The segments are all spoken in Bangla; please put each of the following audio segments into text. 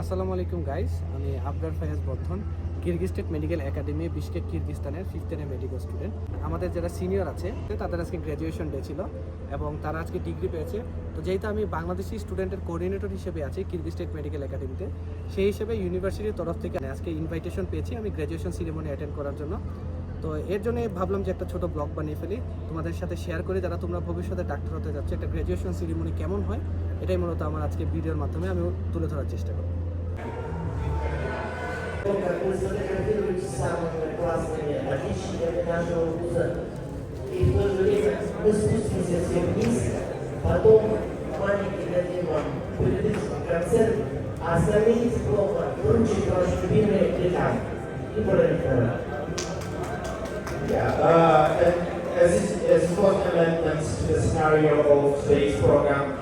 আসসালামু আলাইকুম গাইস আমি Abrar Fayaz Bardhan Kyrgyz state medical academy Bishkek কিরগিস্তানের fifth ইয়ারের মেডিকেল স্টুডেন্ট আমাদের যারা সিনিয়র আছে তাদের আজকে গ্র্যাজুয়েশন ডে ছিল এবং তারা আজকে ডিগ্রি পেয়েছে। তো যেহেতু আমি বাংলাদেশি স্টুডেন্টের কোঅর্ডিনেটর হিসেবে আছি কিরগিজ স্টেট মেডিকেল একাডেমিতে, সেই হিসেবে ইউনিভার্সিটির তরফ থেকে আজকে ইনভাইটেশন পেয়েছি আমি গ্র্যাজুয়েশন সিরিমনি অ্যাটেন্ড করার জন্য। তো এর জন্য ভাবলাম যে একটা ছোট ব্লগ বানিয়ে ফেলি। তোমাদের সাথে শেয়ার করি যারা তোমরা ভবিষ্যতে ডাক্তার হতে যাচ্ছে, একটা গ্র্যাজুয়েশন সিরিমনি কেমন হয়, এটাই মূলত আমার আজকে ভিডিওর মাধ্যমে আমি তুলে ধরার চেষ্টা করব। Самыми классными отличниками нашего вуза. И в то же время мы спустимся все вниз, потом маленький дадим вам политический концерт, а остальные дипломы вручит ваш любимый декан. И пролетарат. Yeah, uh, as as was amendments to the scenario of today's program,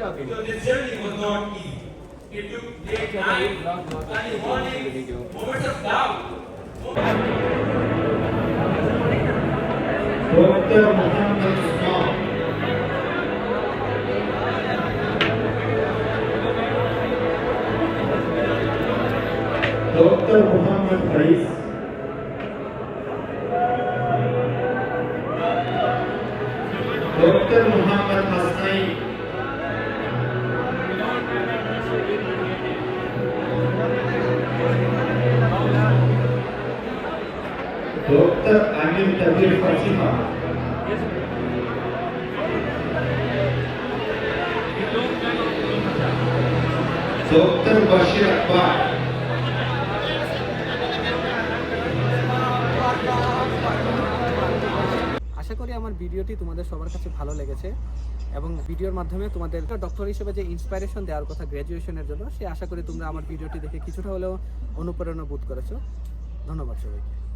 So the journey was not easy. It took day, night, early morning, moments of doubt. Dr. Muhammad Usman. Dr. Muhammad Faiz. Dr. Muhammad আশা করি আমার ভিডিওটি তোমাদের সবার কাছে ভালো লেগেছে এবং ভিডিওর মাধ্যমে তোমাদের ডক্টর হিসেবে যে ইন্সপাইরেশন দেওয়ার কথা গ্র্যাজুয়েশনের জন্য, সে আশা করি তোমরা আমার ভিডিওটি দেখে কিছুটা হলেও অনুপ্রেরণা বোধ করেছ। ধন্যবাদ সবাইকে।